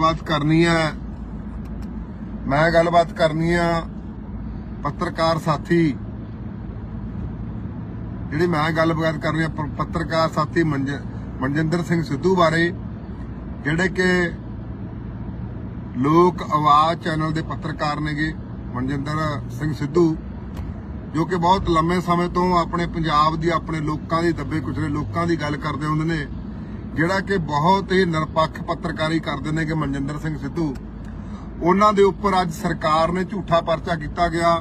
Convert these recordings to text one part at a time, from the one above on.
ਗੱਲਬਾਤ ਕਰਨੀ ਹੈ। ਮੈਂ ਗੱਲਬਾਤ ਕਰਨੀ ਆ ਪੱਤਰਕਾਰ ਸਾਥੀ। ਜਿਹੜੀ ਮੈਂ ਗੱਲਬਾਤ ਕਰਨੀ ਆ ਪੱਤਰਕਾਰ ਸਾਥੀ ਮਨਜਿੰਦਰ ਸਿੰਘ ਸਿੱਧੂ ਬਾਰੇ, ਜਿਹੜੇ ਕਿ ਲੋਕ ਆਵਾਜ਼ ਚੈਨਲ ਦੇ ਪੱਤਰਕਾਰ ਨੇਗੇ, ਮਨਜਿੰਦਰ ਸਿੰਘ ਸਿੱਧੂ, ਜੋ ਕਿ ਬਹੁਤ ਲੰਮੇ ਸਮੇਂ ਤੋਂ ਆਪਣੇ ਪੰਜਾਬ ਦੀ, ਆਪਣੇ ਲੋਕਾਂ ਦੀ ਦੱਬੇ ਕੁਚਲੇ ਲੋਕਾਂ ਦੀ ਗੱਲ ਕਰਦੇ ਹੁੰਦੇ ਨੇ। ਜਿਹੜਾ ਕਿ ਬਹੁਤ ਹੀ ਨਿਰਪੱਖ ਪੱਤਰਕਾਰੀ ਕਰਦੇ ਨੇ ਕਿ ਮਨਜਿੰਦਰ ਸਿੰਘ ਸਿੱਧੂ। ਉਹਨਾਂ ਦੇ ਉੱਪਰ ਅੱਜ ਸਰਕਾਰ ਨੇ ਝੂਠਾ ਪਰਚਾ ਕੀਤਾ ਗਿਆ।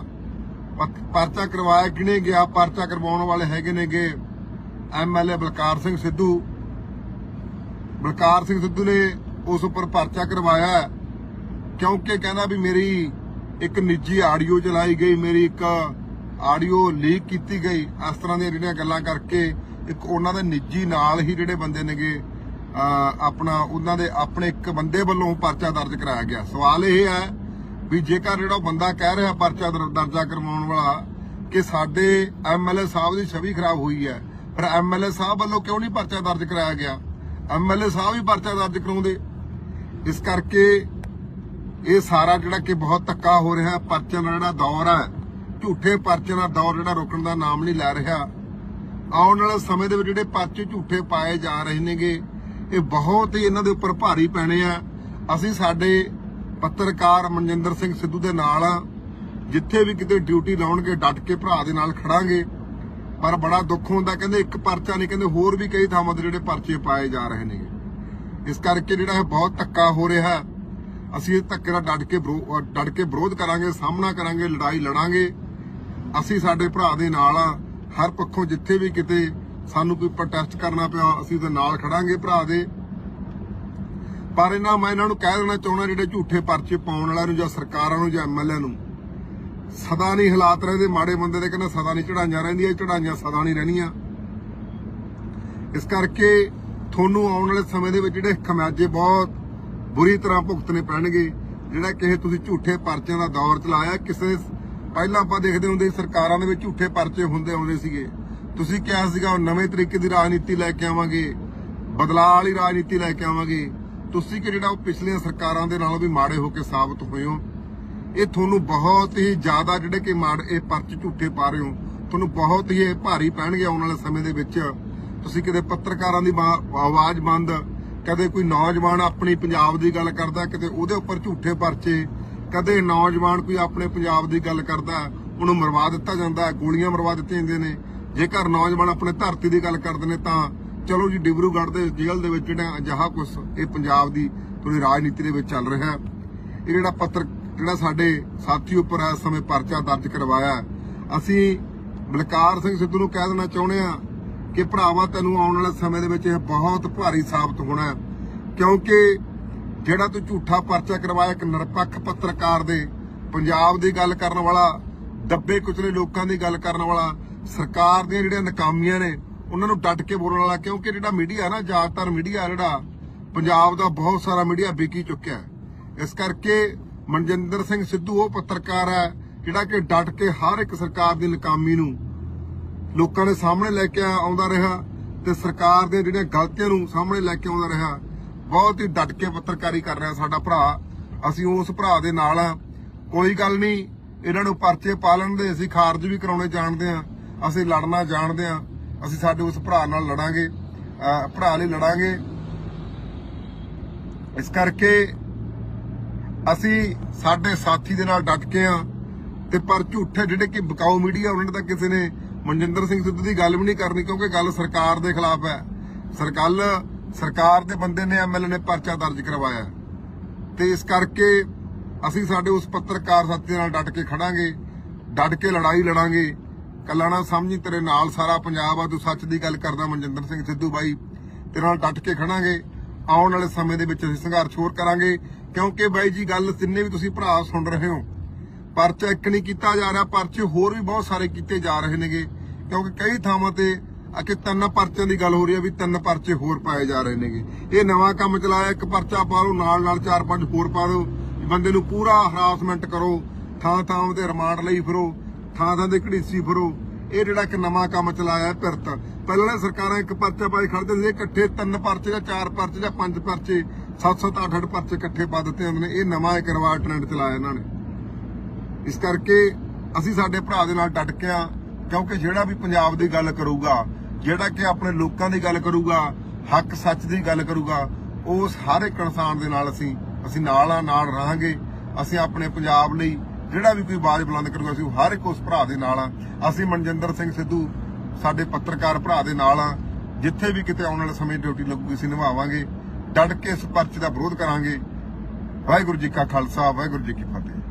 ਪਰਚਾ ਕਰਵਾਇਆ ਕਿਹਨੇ ਗਿਆ? ਪਰਚਾ ਕਰਵਾਉਣ ਵਾਲੇ ਹੈਗੇ ਨੇਗੇ ਐਮਐਲਏ ਬਲਕਾਰ ਸਿੰਘ ਸਿੱਧੂ। ਬਲਕਾਰ ਸਿੰਘ ਸਿੱਧੂ ਨੇ ਉਸ ਉੱਪਰ ਪਰਚਾ ਕਰਵਾਇਆ ਕਿਉਂਕਿ ਕਹਿੰਦਾ ਵੀ ਮੇਰੀ ਇੱਕ ਨਿੱਜੀ ਆਡੀਓ ਚਲਾਈ ਗਈ, ਮੇਰੀ ਇੱਕ ਆਡੀਓ ਲੀਕ ਕੀਤੀ ਗਈ। ਇਸ ਤਰ੍ਹਾਂ ਦੀਆਂ ਜਿਹੜੀਆਂ ਗੱਲਾਂ ਕਰਕੇ ਇੱਕ ਉਹਨਾਂ ਦੇ ਨਿੱਜੀ ਨਾਲ ਹੀ ਜਿਹੜੇ ਬੰਦੇ ਨੇਗੇ ਆਪਣਾ, ਉਹਨਾਂ ਦੇ ਆਪਣੇ ਇੱਕ ਬੰਦੇ ਵੱਲੋਂ ਪਰਚਾ ਦਰਜ ਕਰਾਇਆ ਗਿਆ। ਸਵਾਲ ਇਹ ਹੈ ਵੀ ਜੇਕਰ ਜਿਹੜਾ ਉਹ ਬੰਦਾ ਕਹਿ ਰਿਹਾ ਪਰਚਾ ਦਰਜਾ ਕਰਵਾਉਣ ਵਾਲਾ ਕਿ ਸਾਡੇ ਐਮਐਲਏ ਸਾਹਿਬ ਦੀ ਛਵੀ ਖਰਾਬ ਹੋਈ ਹੈ, ਪਰ ਐਮਐਲਏ ਸਾਹਿਬ ਵੱਲੋਂ ਕਿਉਂ ਨਹੀਂ ਪਰਚਾ ਦਰਜ ਕਰਾਇਆ ਗਿਆ? ਐਮਐਲਏ ਸਾਹਿਬ ਹੀ ਪਰਚਾ ਦਰਜ ਕਰਾਉਂਦੇ। ਇਸ ਕਰਕੇ ਇਹ ਸਾਰਾ ਜਿਹੜਾ ਕਿ ਬਹੁਤ ਧੱਕਾ ਹੋ ਰਿਹਾ, ਪਰਚੇ ਦਾ ਜਿਹੜਾ ਦੌਰ ਹੈ, ਝੂਠੇ ਪਰਚੇ ਦਾ ਦੌਰ ਜਿਹੜਾ ਰੁਕਣ ਦਾ ਨਾਮ ਨਹੀਂ ਲੈ ਰਿਹਾ। ਆਉਣ ਵਾਲੇ ਸਮੇਂ ਦੇ ਵਿੱਚ ਜਿਹੜੇ ਪਰਚੇ ਝੂਠੇ ਪਾਏ ਜਾ ਰਹੇ ਨੇਗੇ, ਇਹ ਬਹੁਤ ਹੀ ਇਹਨਾਂ ਦੇ ਉੱਪਰ ਭਾਰੀ ਪੈਣੇ ਆ। ਅਸੀਂ ਸਾਡੇ ਪੱਤਰਕਾਰ ਮਨਜਿੰਦਰ ਸਿੰਘ ਸਿੱਧੂ ਦੇ ਨਾਲ ਆ, ਜਿੱਥੇ ਵੀ ਕਿਤੇ ਡਿਊਟੀ ਲਾਉਣਗੇ, ਡਟ ਕੇ ਭਰਾ ਦੇ ਨਾਲ ਖੜਾਂਗੇ। ਪਰ ਬੜਾ ਦੁੱਖ ਹੁੰਦਾ, ਕਹਿੰਦੇ ਇੱਕ ਪਰਚਾ ਨਹੀਂ, ਕਹਿੰਦੇ ਹੋਰ ਵੀ ਕਈ ਥਾਵਾਂ ਤੇ ਜਿਹੜੇ ਪਰਚੇ ਪਾਏ ਜਾ ਰਹੇ ਨੇਗੇ। ਇਸ ਕਰਕੇ ਜਿਹੜਾ ਇਹ ਬਹੁਤ ਧੱਕਾ ਹੋ ਰਿਹਾ, ਅਸੀਂ ਇਹ ਧੱਕੇ ਦਾ ਡਟ ਕੇ ਵਿਰੋ- ਡਟ ਕੇ ਵਿਰੋਧ ਕਰਾਂਗੇ, ਸਾਹਮਣਾ ਕਰਾਂਗੇ, ਲੜਾਈ ਲੜਾਂਗੇ। ਅਸੀਂ ਸਾਡੇ ਭਰਾ ਦੇ ਨਾਲ ਆ ਹਰ ਪੱਖੋਂ ਜਿੱਥੇ ਵੀ ਕਿਤੇ ਸਾਨੂੰ ਕੋਈ ਪ੍ਰੋਟੈਸਟ ਕਰਨਾ ਪਿਆ, ਅਸੀਂ ਉਹਦੇ ਨਾਲ ਖੜਾਂਗੇ ਭਰਾ ਦੇ। ਪਰ ਇਹਨਾਂ ਮੈਂ ਇਹਨਾਂ ਨੂੰ ਕਹਿ ਦੇਣਾ ਚਾਹੁੰਦਾ ਜਿਹੜੇ ਝੂਠੇ ਪਰਚੇ ਪਾਉਣ ਵਾਲਿਆਂ ਨੂੰ ਜਾਂ ਸਰਕਾਰਾਂ ਨੂੰ ਜਾਂ ਐਮਐਲਏ ਨੂੰ। ਸਦਾ ਨਹੀਂ ਹਾਲਾਤ ਰਹਿੰਦੇ, ਮਾੜੇ ਬੰਦੇ ਦੇ ਕਹਿੰਦਾ ਸਦਾ ਨਹੀਂ ਚੜਾਈਆਂ ਰਹਿੰਦੀਆਂ ਚੜਾਈਆਂ ਸਦਾ ਨਹੀਂ ਰਹਿਣੀਆਂ। ਇਸ ਕਰਕੇ ਤੁਹਾਨੂੰ ਆਉਣ ਵਾਲੇ ਸਮੇਂ ਦੇ ਵਿੱਚ ਜਿਹੜੇ ਖਮਿਆਜੇ ਬਹੁਤ ਬੁਰੀ ਤਰ੍ਹਾਂ ਭੁਗਤਣੇ ਪੈਣਗੇ, ਜਿਹੜਾ ਕਿਸੇ ਤੁਸੀਂ ਝੂਠੇ ਪਰਚਿਆਂ ਦਾ ਦੌਰ ਚਲਾਇਆ, ਕਿਸੇ ਪਹਿਲਾਂ ਆਪਾਂ ਦੇਖਦੇ ਹੁੰਦੇ ਸਰਕਾਰਾਂ ਦੇ ਵਿੱਚ ਝੂਠੇ ਪਰਚੇ ਹੁੰਦੇ ਆਉਂਦੇ ਸੀਗੇ। ਤੁਸੀਂ ਕਿਹਾ ਸੀਗਾ ਉਹ ਨਵੇਂ ਤਰੀਕੇ ਦੀ ਰਾਜਨੀਤੀ ਲੈ ਕੇ ਆਵਾਂਗੇ, ਬਦਲਾਅ ਵਾਲੀ ਰਾਜਨੀਤੀ ਲੈ ਕੇ ਆਵਾਂਗੇ। ਤੁਸੀਂ ਕਿ ਜਿਹੜਾ ਉਹ ਪਿਛਲੀਆਂ ਸਰਕਾਰਾਂ ਦੇ ਨਾਲੋਂ ਵੀ ਮਾੜੇ ਹੋ ਕੇ ਸਾਬਤ ਹੋਏ ਹੋ? ਇਹ ਤੁਹਾਨੂੰ ਬਹੁਤ ਹੀ ਜ਼ਿਆਦਾ ਜਿਹੜੇ ਕਿ ਮਾੜ, ਇਹ ਪਰਚੇ ਝੂਠੇ ਪਾ ਰਹੇ ਹੋ। ਤੁਹਾਨੂੰ ਬਹੁਤ ਹੀ ਇਹ ਭਾਰੀ ਪੈਣਗੇ ਆਉਣ ਵਾਲੇ ਸਮੇਂ ਦੇ ਵਿੱਚ। ਤੁਸੀਂ ਕਿਤੇ ਪੱਤਰਕਾਰਾਂ ਦੀ ਆਵਾਜ਼ ਬੰਦ, ਕਦੇ ਕੋਈ ਨੌਜਵਾਨ ਆਪਣੀ ਪੰਜਾਬ ਦੀ ਗੱਲ ਕਰਦਾ, ਕਿਤੇ ਉਹਦੇ ਉੱਪਰ ਝੂਠੇ ਪਰਚੇ ਕਦੇ ਨੌਜਵਾਨ ਕੋਈ ਆਪਣੇ ਪੰਜਾਬ ਦੀ ਗੱਲ ਕਰਦਾ, ਉਹਨੂੰ ਮਰਵਾ ਦਿੱਤਾ ਜਾਂਦਾ, ਗੋਲੀਆਂ ਮਰਵਾ ਦਿੱਤੀਆਂ ਜਾਂਦੀਆਂ ਨੇ। ਜੇਕਰ ਨੌਜਵਾਨ ਆਪਣੇ ਧਰਤੀ ਦੀ ਗੱਲ ਕਰਦੇ ਨੇ ਤਾਂ ਚਲੋ ਜੀ, ਡਿਬਰੂਗੜ੍ਹ ਦੇ ਜੇਲ੍ਹ ਦੇ ਵਿੱਚ ਜਿਹੜਾ ਅਜਿਹਾ ਕੁਝ ਇਹ ਪੰਜਾਬ ਦੀ ਥੋੜੀ ਰਾਜਨੀਤੀ ਦੇ ਵਿੱਚ ਚੱਲ ਰਿਹਾ। ਇਹ ਜਿਹੜਾ ਪੱਤਰ, ਜਿਹੜਾ ਸਾਡੇ ਸਾਥੀ ਉੱਪਰ ਇਸ ਸਮੇਂ ਪਰਚਾ ਦਰਜ ਕਰਵਾਇਆ, ਅਸੀਂ ਬਲਕਾਰ ਸਿੰਘ ਸਿੱਧੂ ਨੂੰ ਕਹਿ ਦੇਣਾ ਚਾਹੁੰਦੇ ਆ ਕਿ ਭਰਾਵਾ, ਤੈਨੂੰ ਆਉਣ ਵਾਲੇ ਸਮੇਂ ਦੇ ਵਿੱਚ ਇਹ ਬਹੁਤ ਭਾਰੀ ਸਾਬਤ ਹੋਣਾ ਕਿਉਂਕਿ ਜਿਹੜਾ ਤੂੰ ਝੂਠਾ ਪਰਚਾ ਕਰਵਾਇਆ ਇੱਕ ਨਿਰਪੱਖ ਪੱਤਰਕਾਰ ਦੇ ਪੰਜਾਬ ਦੀ ਗੱਲ ਕਰਨ ਵਾਲਾ, ਦੱਬੇ ਕੁਚਲੇ ਲੋਕਾਂ ਦੀ ਗੱਲ ਕਰਨ ਵਾਲਾ, ਸਰਕਾਰ ਦੀਆਂ ਜਿਹੜੀਆਂ ਨਾਕਾਮੀਆਂ ਨੇ, ਉਹਨਾਂ ਨੂੰ ਡਟ ਕੇ ਬੋਲਣ ਵਾਲਾ, ਕਿਉਂਕਿ ਜਿਹੜਾ ਮੀਡੀਆ ਨਾ, ਜ਼ਿਆਦਾਤਰ ਮੀਡੀਆ ਜਿਹੜਾ, ਪੰਜਾਬ ਦਾ ਬਹੁਤ ਸਾਰਾ ਮੀਡੀਆ ਵਿਕੀ ਚੁੱਕਿਆ ਇਸ ਕਰਕੇ ਮਨਜਿੰਦਰ ਸਿੰਘ ਸਿੱਧੂ ਉਹ ਪੱਤਰਕਾਰ ਹੈ, ਜਿਹੜਾ ਕਿ ਡਟ ਕੇ ਹਰ ਇੱਕ ਸਰਕਾਰ ਦੀ ਨਾਕਾਮੀ ਨੂੰ ਲੋਕਾਂ ਦੇ ਸਾਹਮਣੇ ਲੈ ਕੇ ਆਉਂਦਾ ਰਿਹਾ ਤੇ ਸਰਕਾਰ ਦੀਆਂ ਜਿਹੜੀਆਂ ਗਲਤੀਆਂ ਨੂੰ ਸਾਹਮਣੇ ਲੈ ਕੇ ਆਉਂਦਾ ਰਿਹਾ। ਬਹੁਤ ਹੀ ਡਟ ਕੇ ਪੱਤਰਕਾਰੀ ਕਰ ਰਿਹਾ ਸਾਡਾ ਭਰਾ। ਅਸੀਂ ਉਸ ਭਰਾ ਦੇ ਨਾਲ ਆ। ਕੋਈ ਗੱਲ ਨਹੀਂ, ਇਹਨਾਂ ਨੂੰ ਪਰਚੇ ਪਾ ਲੈਣ ਦੇ ਅਸੀਂ ਖਾਰਜ ਵੀ ਕਰਾਉਣੇ ਜਾਣਦੇ ਆ। ਅਸੀਂ ਲੜਨਾ ਜਾਣਦੇ ਆ। ਅਸੀਂ ਸਾਡੇ ਉਸ ਭਰਾ ਨਾਲ ਲੜਾਂਗੇ। ਭਰਾ ਲਈ ਲੜਾਂਗੇ। ਇਸ ਕਰਕੇ ਅਸੀਂ ਸਾਡੇ ਸਾਥੀ ਦੇ ਨਾਲ ਡਟ ਕੇ ਆ ਤੇ ਪਰ ਝੂਠੇ ਜਿਹੜੇ ਕਿ ਬਕਾਊ ਮੀਡੀਆ ਉਹਨਾਂ ਨੇ ਕਿਸੇ ਨੇ ਮਨਜਿੰਦਰ ਸਿੰਘ ਸਿੱਧੂ ਦੀ ਗੱਲ ਵੀ ਨਹੀਂ ਕਰਨੀ ਕਿਉਂਕਿ ਗੱਲ ਸਰਕਾਰ ਦੇ ਖਿਲਾਫ ਹੈ। ਸਰਕਲ ਸਰਕਾਰ ਦੇ ਬੰਦੇ ਨੇ ਐਮਐਲਏ ਨੇ ਪਰਚਾ ਦਰਜ ਕਰਵਾਇਆ। ਤੇ ਇਸ ਕਰਕੇ ਅਸੀਂ ਸਾਡੇ ਉਸ ਪੱਤਰਕਾਰ ਸਾਥੀ ਨਾਲ ਡਟ ਕੇ ਖੜਾਂਗੇ, ਡਟ ਕੇ ਲੜਾਈ ਲੜਾਂਗੇ। ਕੱਲਾ ਨਾ ਸਮਝੀ ਤੇਰੇ ਨਾਲ ਸਾਰਾ ਪੰਜਾਬ ਆ, ਤੂੰ ਸੱਚ ਦੀ ਗੱਲ ਕਰਦਾ ਮਨਜਿੰਦਰ ਸਿੰਘ ਸਿੱਧੂ ਬਾਈ, ਤੇਰੇ ਨਾਲ ਡਟ ਕੇ ਖੜਾਂਗੇ। ਆਉਣ ਵਾਲੇ ਸਮੇਂ ਦੇ ਵਿੱਚ ਅਸੀਂ ਸੰਘਰਸ਼ ਹੋਰ ਕਰਾਂਗੇ, ਕਿਉਂਕਿ ਬਾਈ ਜੀ ਗੱਲ ਜਿੰਨੇ ਵੀ ਤੁਸੀਂ ਭਰਾ ਸੁਣ ਰਹੇ ਹੋ, ਪਰਚਾ ਇੱਕ ਨਹੀਂ ਕੀਤਾ ਜਾ ਰਿਹਾ, ਪਰਚੇ ਹੋਰ ਵੀ ਬਹੁਤ ਸਾਰੇ ਕੀਤੇ ਜਾ ਰਹੇ ਨੇਗੇ। ਕਿਉਂਕਿ ਕਈ ਥਾਵਾਂ ਤੇ ਆ ਤਿੰਨ ਪਰਚਿਆਂ ਦੀ ਗੱਲ ਹੋ ਰਹੀ ਹੈ ਵੀ ਤਿੰਨ ਪਰਚੇ ਹੋਰ ਪਾਏ ਜਾ ਰਹੇ ਨੇਗੇ। ਇਹ ਨਵਾਂ ਕੰਮ ਚਲਾਇਆ, ਇੱਕ ਪਰਚਾ ਪਾ ਲਓ, ਨਾਲ ਨਾਲ ਚਾਰ ਪੰਜ ਹੋਰ ਪਾ ਦਿਓ। ਬੰਦੇ ਨੂੰ ਪੂਰਾ ਹਰਾਸਮੈਂਟ ਕਰੋ ਥਾਂ ਥਾਂ ਤੇ ਰਿਮਾਂਡ ਲਈ ਫਿਰੋ ਥਾਂ ਥਾਂ ਤੇ ਘੜੀਸੀ ਫਿਰੋ। ਇਹ ਜਿਹੜਾ ਇੱਕ ਨਵਾਂ ਕੰਮ ਚਲਾਇਆ ਪਿਰਤ। ਪਹਿਲਾਂ ਸਰਕਾਰਾਂ ਇੱਕ ਪਰਚਾ ਪਾਈ ਖੜਦੇ ਸੀ, ਇਕੱਠੇ ਤਿੰਨ ਪਰਚੇ ਜਾਂ ਚਾਰ ਪਰਚੇ ਜਾਂ ਪੰਜ ਪਰਚੇ 700 800 ਪਰਚੇ ਇਕੱਠੇ ਪਾ ਦਿੱਤੇ ਹੁੰਦੇ ਨੇ। ਇਹ ਨਵਾਂ ਇੱਕ ਰਿਵਾਜ ਟ੍ਰੈਂਡ ਚਲਾਇਆ ਇਹਨਾਂ ਨੇ। ਇਸ ਕਰਕੇ ਅਸੀਂ ਸਾਡੇ ਭਰਾ ਦੇ ਨਾਲ ਡਟ ਕੇ ਆ, ਕਿਉਂਕਿ ਜਿਹੜਾ ਵੀ ਪੰਜਾਬ ਦੀ ਗੱਲ ਕਰੂਗਾ ਜਿਹੜਾ ਕਿ ਆਪਣੇ ਲੋਕਾਂ ਦੀ ਗੱਲ ਕਰੂਗਾ, ਹੱਕ ਸੱਚ ਦੀ ਗੱਲ ਕਰੂਗਾ, ਉਸ ਹਰ ਇੱਕ ਇਨਸਾਨ ਦੇ ਨਾਲ ਅਸੀਂ ਅਸੀਂ ਨਾਲ ਆ, ਨਾਲ ਰਹਾਂਗੇ, ਅਸੀਂ ਆਪਣੇ ਪੰਜਾਬ ਲਈ ਜਿਹੜਾ ਵੀ ਕੋਈ ਆਵਾਜ਼ ਬੁਲੰਦ ਕਰੂਗਾ, ਅਸੀਂ ਹਰ ਇੱਕ ਉਸ ਭਰਾ ਦੇ ਨਾਲ ਆ। ਅਸੀਂ ਮਨਜਿੰਦਰ ਸਿੰਘ ਸਿੱਧੂ, ਸਾਡੇ ਪੱਤਰਕਾਰ ਭਰਾ ਦੇ ਨਾਲ ਆ। ਜਿੱਥੇ ਵੀ ਕਿਤੇ ਆਉਣ ਵਾਲੇ ਸਮੇਂ ਡਿਊਟੀ ਲੱਗੂਗੀ, ਅਸੀਂ ਨਿਭਾਵਾਂਗੇ। ਡਟ ਕੇ ਇਸ ਪਰਚੇ ਦਾ ਵਿਰੋਧ ਕਰਾਂਗੇ। ਵਾਹਿਗੁਰੂ ਜੀ ਕਾ ਖਾਲਸਾ, ਵਾਹਿਗੁਰੂ ਜੀ ਕੀ ਫਤਿਹ।